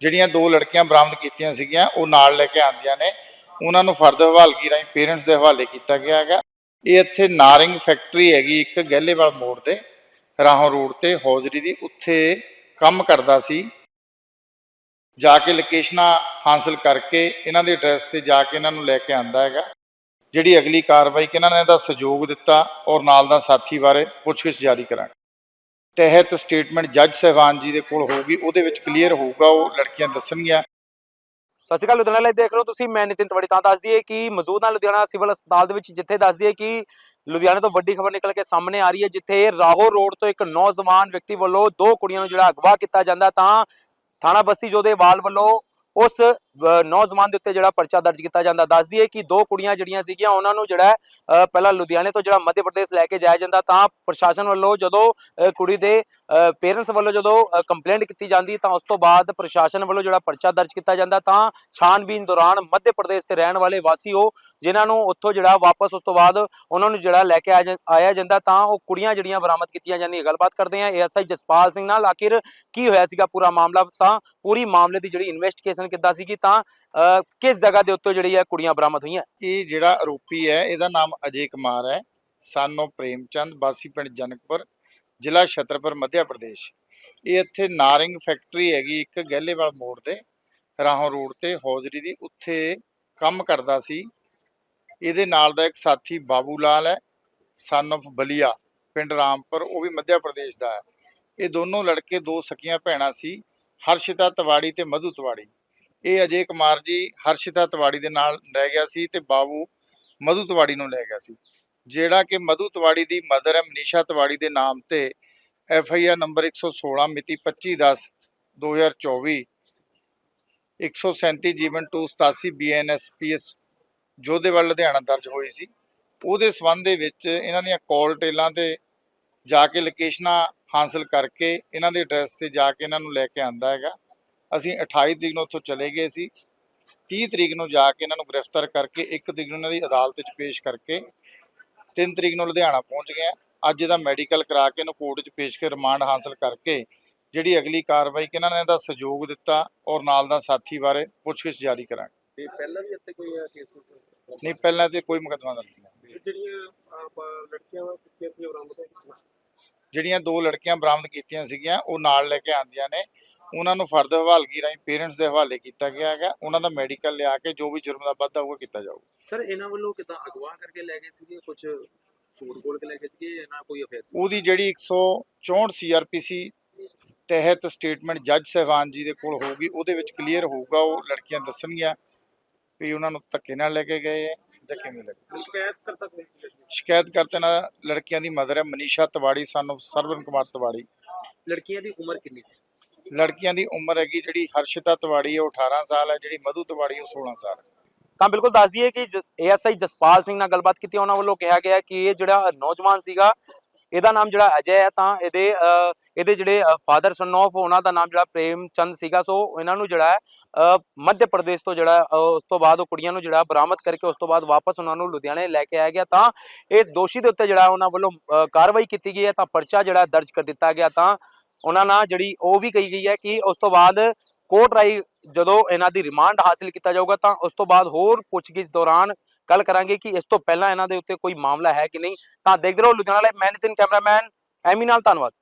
ਜਿਹੜੀਆਂ ਦੋ ਲੜਕੀਆਂ ਬਰਾਮਦ ਕੀਤੀਆਂ ਸੀਗੀਆਂ, ਉਹ ਨਾਲ ਲੈ ਕੇ ਆਂਦੀਆਂ ਨੇ। ਉਹਨਾਂ ਨੂੰ ਫਰਦ ਹਵਾਲਗੀ ਰਾਹੀਂ ਪੇਰੈਂਟਸ ਦੇ ਹਵਾਲੇ ਕੀਤਾ ਗਿਆ ਹੈਗਾ। ਇਹ ਇੱਥੇ ਨਾਰਿੰਗ ਫੈਕਟਰੀ ਹੈਗੀ ਇੱਕ ਗਹਿਲੇਵਾਲ ਮੋੜ ਤੇ, ਰਾਹੋਂ ਰੋਡ ਤੇ, ਹੌਜ਼ਰੀ ਦੀ। ਉੱਥੇ ਕੰਮ ਕਰਦਾ ਸੀ। ਜਾ ਕੇ ਲੋਕੇਸ਼ਨਾਂ ਹਾਸਲ ਕਰਕੇ ਇਹਨਾਂ ਦੇ ਐਡਰੈਸ ਤੇ ਜਾ ਕੇ ਇਹਨਾਂ ਨੂੰ ਲੈ ਕੇ ਆਂਦਾ ਹੈਗਾ। ਜਿਹੜੀ ਅਗਲੀ ਕਾਰਵਾਈ ਕਿ ਇਹਨਾਂ ਨੇ ਇਹਦਾ ਸਹਿਯੋਗ ਦਿੱਤਾ ਔਰ ਨਾਲ ਦਾ ਸਾਥੀ ਬਾਰੇ ਪੁੱਛਗਿੱਛ ਜਾਰੀ ਕਰਾਂਗੇ। ਤਹਿਤ ਸਟੇਟਮੈਂਟ ਜੱਜ ਸਹਿਬਾਨ ਜੀ ਦੇ ਕੋਲ ਹੋਊਗੀ, ਉਹਦੇ ਵਿੱਚ ਕਲੀਅਰ ਹੋਊਗਾ, ਉਹ ਲੜਕੀਆਂ ਦੱਸਣਗੀਆਂ। ਸਤਿ ਸ਼੍ਰੀ ਅਕਾਲ ਲੁਧਿਆਣਾ ਲਈ ਦੇਖ ਰਹੇ ਹੋ ਤੁਸੀਂ, ਮੈਂ ਨਿਤਿਨ ਤਵੜੀ ਤਾਂ ਦੱਸ ਦਈਏ ਕਿ ਮੌਜੂਦ ਹਾਂ ਲੁਧਿਆਣਾ ਸਿਵਲ ਹਸਪਤਾਲ ਦੇ ਵਿੱਚ, ਜਿੱਥੇ ਦੱਸ ਦਈਏ ਕਿ ਲੁਧਿਆਣੇ ਤੋਂ ਵੱਡੀ ਖਬਰ ਨਿਕਲ ਕੇ ਸਾਹਮਣੇ ਆ ਰਹੀ ਹੈ, ਜਿੱਥੇ ਰਾਹੋ ਰੋਡ ਤੋਂ ਇੱਕ ਨੌਜਵਾਨ ਵਿਅਕਤੀ ਵੱਲੋਂ ਦੋ ਕੁੜੀਆਂ ਨੂੰ ਜਿਹੜਾ ਅਗਵਾ ਕੀਤਾ ਜਾਂਦਾ ਤਾਂ ਥਾਣਾ ਬਸਤੀ ਜੋਧੇਵਾਲ ਵੱਲੋਂ ਉਸ ਨੌਜਵਾਨ ਦੇ ਉੱਤੇ ਜਿਹੜਾ ਪਰਚਾ ਦਰਜ ਕੀਤਾ ਜਾਂਦਾ। ਦੱਸ ਦਈਏ ਕਿ ਦੋ ਕੁੜੀਆਂ ਜਿਹੜੀਆਂ ਸੀਗੀਆਂ, ਉਹਨਾਂ ਨੂੰ ਜਿਹੜਾ ਪਹਿਲਾਂ ਲੁਧਿਆਣੇ ਤੋਂ ਜਿਹੜਾ ਮੱਧ ਪ੍ਰਦੇਸ਼ ਲੈ ਕੇ ਜਾਇਆ ਜਾਂਦਾ, ਤਾਂ ਪ੍ਰਸ਼ਾਸਨ ਵੱਲੋਂ ਜਦੋਂ ਕੁੜੀ ਦੇ ਪੇਰੈਂਟਸ ਵੱਲੋਂ ਜਦੋਂ ਕੰਪਲੇਂਟ ਕੀਤੀ ਜਾਂਦੀ, ਤਾਂ ਉਸ ਤੋਂ ਬਾਅਦ ਪ੍ਰਸ਼ਾਸਨ ਵੱਲੋਂ ਜਿਹੜਾ ਪਰਚਾ ਦਰਜ ਕੀਤਾ ਜਾਂਦਾ, ਤਾਂ ਛਾਨਬੀਨ ਦੌਰਾਨ ਮੱਧ ਪ੍ਰਦੇਸ਼ ਦੇ ਰਹਿਣ ਵਾਲੇ ਵਾਸੀ ਉਹ, ਜਿਨ੍ਹਾਂ ਨੂੰ ਉੱਥੋਂ ਜਿਹੜਾ ਵਾਪਸ ਉਸ ਤੋਂ ਬਾਅਦ ਉਹਨਾਂ ਨੂੰ ਜਿਹੜਾ ਲੈ ਕੇ ਆਇਆ ਆਇਆ ਜਾਂਦਾ, ਤਾਂ ਉਹ ਕੁੜੀਆਂ ਜਿਹੜੀਆਂ ਬਰਾਮਦ ਕੀਤੀਆਂ ਜਾਂਦੀਆਂ। ਗੱਲਬਾਤ ਕਰਦੇ ਆ ਏਐਸਆਈ ਜਸਪਾਲ ਸਿੰਘ ਨਾਲ। ਆਖਿਰ ਕੀ ਹੋਇਆ ਸੀਗਾ? ਪੂਰਾ ਮਾਮਲਾ, ਤਾਂ ਪੂਰੀ ਮਾਮਲੇ ਦੀ ਜਿਹੜੀ ਇਨਵੈਸਟੀਗੇਸ਼ਨ ਕਿੱਦਾਂ ਸੀਗੀ? ਤਾਂ ਕਿਸ ਜਗ੍ਹਾ ਦੇ ਉੱਤੇ ਜਿਹੜੀ ਹੈ ਕੁੜੀਆਂ ਬਰਾਮਦ ਹੋਈਆਂ? ਇਹ ਜਿਹੜਾ ਆਰੋਪੀ ਹੈ, ਇਹਦਾ ਨਾਮ ਅਜੇ ਕੁਮਾਰ ਹੈ। ਸਾਨੋ ਪ੍ਰੇਮਚੰਦ ਬਾਸੀ ਪਿੰਡ ਜਨਕਪੁਰ, ਜ਼ਿਲ੍ਹਾ ਛਤਰਪੁਰ, ਮੱਧਿਆ ਪ੍ਰਦੇਸ਼। ਇਹ ਇੱਥੇ ਨਾਰਿੰਗ ਫੈਕਟਰੀ ਹੈਗੀ, ਇੱਕ ਗਹਿਲੇਵਾਲ ਮੋੜ ਤੇ ਰਾਹੋਂ ਰੋਡ ਤੇ, ਹੌਜ਼ਰੀ ਦੀ। ਉੱਥੇ ਕੰਮ ਕਰਦਾ ਸੀ। ਇਹਦੇ ਨਾਲ ਦਾ ਇੱਕ ਸਾਥੀ ਬਾਬੂ ਲਾਲ ਹੈ ਸਨ of ਬਲੀਆ, ਪਿੰਡ ਰਾਮਪੁਰ, ਉਹ ਵੀ ਮੱਧਿਆ ਪ੍ਰਦੇਸ਼ ਦਾ ਹੈ। ਇਹ ਦੋਨੋਂ ਲੜਕੇ, ਦੋ ਸਕੀਆਂ ਭੈਣਾਂ ਸੀ, ਹਰਸ਼ਿਤਾ ਤਵਾੜੀ ਤੇ ਮਧੂ ਤਵਾੜੀ। ਇਹ ਅਜੇ ਕੁਮਾਰ ਜੀ ਹਰਸ਼ਿਤਾ ਤਿਵਾੜੀ ਦੇ ਨਾਲ ਰਹਿ ਗਿਆ ਸੀ ਤੇ ਬਾਬੂ ਮਧੂ ਤਵਾੜੀ ਨੂੰ ਲੈ ਗਿਆ ਸੀ। ਜਿਹੜਾ ਕਿ ਮਧੂ ਤਵਾੜੀ ਦੀ ਮਦਰ ਹੈ, ਮਨੀਸ਼ਾ ਤਿਵਾੜੀ ਦੇ ਨਾਮ ਤੇ ਐਫ ਆਈ ਆਰ ਨੰਬਰ 116 ਮਿਤੀ 25/10 2024 137 ਜੀਵਨ 287 ਬੀਐਨਐਸਪੀਐਸ ਜੋਧੇਵਾਲ ਲੁਧਿਆਣਾ ਦਰਜ ਹੋਈ ਸੀ। ਉਹਦੇ ਸਬੰਧ ਦੇ ਵਿੱਚ ਇਹਨਾਂ ਦੀਆਂ ਕਾਲ ਟੇਲਾਂ ਤੇ ਜਾ ਕੇ ਲੋਕੇਸ਼ਨਾਂ ਹਾਸਲ ਕਰਕੇ ਇਹਨਾਂ ਦੇ ਐਡਰੈਸ ਤੇ ਜਾ ਕੇ ਇਹਨਾਂ ਨੂੰ ਲੈ ਕੇ ਆਂਦਾ ਹੈਗਾ। ਅਸੀਂ 28 ਤਰੀਕ ਨੂੰ ਉੱਥੋਂ ਚਲੇ ਗਏ ਸੀ। 30 ਤਰੀਕ ਨੂੰ ਜਾ ਕੇ ਇਹਨਾਂ ਨੂੰ ਗ੍ਰਿਫਤਾਰ ਕਰਕੇ 1 ਤਰੀਕ ਨੂੰ ਇਹਨਾਂ ਦੀ ਅਦਾਲਤ ਵਿੱਚ ਪੇਸ਼ ਕਰਕੇ 3 ਤਰੀਕ ਨੂੰ ਲੁਧਿਆਣਾ ਪਹੁੰਚ ਗਏ। ਅੱਜ ਇਹਦਾ ਮੈਡੀਕਲ ਕਰਾ ਕੇ ਇਹਨੂੰ ਕੋਰਟ 'ਚ ਪੇਸ਼ ਕੇ ਰਿਮਾਂਡ ਹਾਸਲ ਕਰਕੇ ਜਿਹੜੀ ਅਗਲੀ ਕਾਰਵਾਈ ਕਿ ਇਹਨਾਂ ਨੇ ਇਹਦਾ ਸਹਿਯੋਗ ਦਿੱਤਾ ਔਰ ਨਾਲ ਦਾ ਸਾਥੀ ਬਾਰੇ ਪੁੱਛਗਿੱਛ ਜਾਰੀ ਕਰਾਂਗੇ। ਤੇ ਪਹਿਲਾਂ ਵੀ ਇੱਥੇ ਕੋਈ ਕੇਸ ਨਹੀਂ ਪਹਿਲਾਂ ਤੇ ਕੋਈ ਮੁਕੱਦਮਾ ਦਰਜ ਨਹੀਂ ਜਿਹੜੀਆਂ ਆਪਾਂ ਲੜਕੀਆਂ ਕਿੱਥੇ ਸੀ ਬਰਾਮਦ ਜਿਹੜੀਆਂ ਦੋ ਲੜਕੀਆਂ ਬਰਾਮਦ ਕੀਤੀਆਂ ਸੀਗੀਆਂ ਉਹ ਨਾਲ ਲੈ ਕੇ ਆਂਦੀਆਂ ਨੇ। ਉਹਨਾਂ ਨੂੰ ਫਰਦ ਹਵਾਲਗੀ ਰਾਹੀਂ ਪੇਰੈਂਟਸ ਦੇ ਹਵਾਲੇ ਕੀਤਾ ਗਿਆ ਹੈਗਾ ਉਹਨਾਂ ਦਾ ਮੈਡੀਕਲ ਲਿਆ ਕੇ ਜੋ ਵੀ ਜੁਰਮ ਦਾ ਵਾਧਾ ਹੋਊਗਾ ਕੀਤਾ ਜਾਊਗਾ। ਸਰ ਇਹਨਾਂ ਵੱਲੋਂ ਕਿਦਾਂ ਅਗਵਾ ਕਰਕੇ ਲੈ ਗਏ ਸੀਗੇ? ਕੁਝ ਝੂਠ ਬੋਲ ਕੇ ਲੈ ਗਏ ਸੀਗੇ ਜਾਂ ਨਾ ਕੋਈ ਅਫੇਅਰ ਸੀ ਉਹਦੀ ਜਿਹੜੀ 164 ਸੀਆਰਪੀਸੀ ਤਹਿਤ ਸਟੇਟਮੈਂਟ ਜੱਜ ਸਹਿਬਾਨ ਜੀ ਦੇ ਕੋਲ ਹੋਊਗੀ ਉਹਦੇ ਵਿੱਚ ਕਲੀਅਰ ਹੋਊਗਾ ਉਹ ਲੜਕੀਆਂ ਦੱਸਣਗੀਆਂ ਵੀ ਉਹਨਾਂ ਨੂੰ ਧੱਕੇ ਨਾਲ ਲੈ ਕੇ ਗਏ ਜਾਂ ਕਿਵੇਂ ਲੈ ਗਏ। ਸ਼ਿਕਾਇਤ ਕਰਤਾ ਕੋਈ ਸ਼ਿਕਾਇਤ ਕਰਤੇ ਨਾ ਲੜਕੀਆਂ ਦੀ ਮਦਰ ਹੈ ਮਨੀਸ਼ਾ ਤਵਾੜੀ ਸਾਨੂੰ ਸਰਵਨ ਕੁਮਾਰ ਤਵਾੜੀ। ਲੜਕੀਆਂ ਦੀ ਉਮਰ ਕਿੰਨੀ ਸੀ? ਲੜਕੀਆਂ ਦੀ ਉਮਰ ਹੈਗੀ ਜਿਹੜੀ ਹਰਸ਼ਿਤਾ ਤਵਾੜੀ ਉਹ 18 ਸਾਲ ਹੈ, ਜਿਹੜੀ ਮਧੂ ਤਵਾੜੀ ਉਹ 16 ਸਾਲ ਹੈ। ਤਾਂ ਬਿਲਕੁਲ ਦੱਸ ਦਈਏ ਕਿ ਏਐਸਆਈ ਜਸਪਾਲ ਸਿੰਘ ਨਾਲ ਗੱਲਬਾਤ ਕੀਤੀ, ਉਹਨਾਂ ਵੱਲੋਂ ਕਿਹਾ ਗਿਆ ਕਿ ਇਹ ਜਿਹੜਾ ਨੌਜਵਾਨ ਸੀਗਾ, ਇਹਦਾ ਨਾਮ ਜਿਹੜਾ ਅਜੇ ਹੈ, ਤਾਂ ਇਹਦੇ ਇਹਦੇ ਜਿਹੜੇ ਫਾਦਰ ਸਨ ਆਫ ਉਹਨਾਂ ਦਾ ਨਾਮ ਜਿਹੜਾ ਪ੍ਰੇਮ ਚੰਦ ਸੀਗਾ, ਸੋ ਇਹਨਾਂ ਨੂੰ ਜਿਹੜਾ ਹੈ ਮੱਧ ਪ੍ਰਦੇਸ਼ ਤੋਂ ਜਿਹੜਾ ਉਸ ਤੋਂ ਬਾਅਦ ਉਹ ਕੁੜੀਆਂ ਨੂੰ ਜਿਹੜਾ ਬਰਾਮਦ ਕਰਕੇ ਉਸ ਤੋਂ ਬਾਅਦ ਵਾਪਸ ਉਹਨਾਂ ਨੂੰ ਲੁਧਿਆਣੇ ਲੈ ਕੇ ਆਇਆ ਗਿਆ। ਤਾਂ ਇਸ ਦੋਸ਼ੀ ਦੇ ਉੱਤੇ ਜਿਹੜਾ ਉਹਨਾਂ ਵੱਲੋਂ ਕਾਰਵਾਈ ਕੀਤੀ ਗਈ ਹੈ, ਤਾਂ ਪਰਚਾ ਜਿਹੜਾ ਦਰਜ ਕਰ ਦਿੱਤਾ ਗਿਆ। ਤਾਂ ਉਹਨਾਂ ਨਾਲ ਜਿਹੜੀ ਉਹ ਵੀ ਕਹੀ ਗਈ ਹੈ ਕਿ ਉਸ ਤੋਂ ਬਾਅਦ ਕੋਰਟ ਰਾਈ ਜਦੋਂ ਇਹਨਾਂ ਦੀ ਰਿਮਾਂਡ ਹਾਸਿਲ ਕੀਤਾ ਜਾਊਗਾ ਤਾਂ ਉਸ ਤੋਂ ਬਾਅਦ ਹੋਰ ਪੁੱਛਗਿੱਛ ਦੌਰਾਨ ਗੱਲ ਕਰਾਂਗੇ ਕਿ ਇਸ ਤੋਂ ਪਹਿਲਾਂ ਇਹਨਾਂ ਦੇ ਉੱਤੇ ਕੋਈ ਮਾਮਲਾ ਹੈ ਕਿ ਨਹੀਂ। ਤਾਂ ਦੇਖਦੇ ਰਹੋ ਲੁਧਿਆਣਾ ਲਾਈਵ ਮੈਂ ਨਿਤਿਨ ਕੈਮਰਾਮੈਨ, ਐਮੀ ਨਾਲ ਧੰਨਵਾਦ।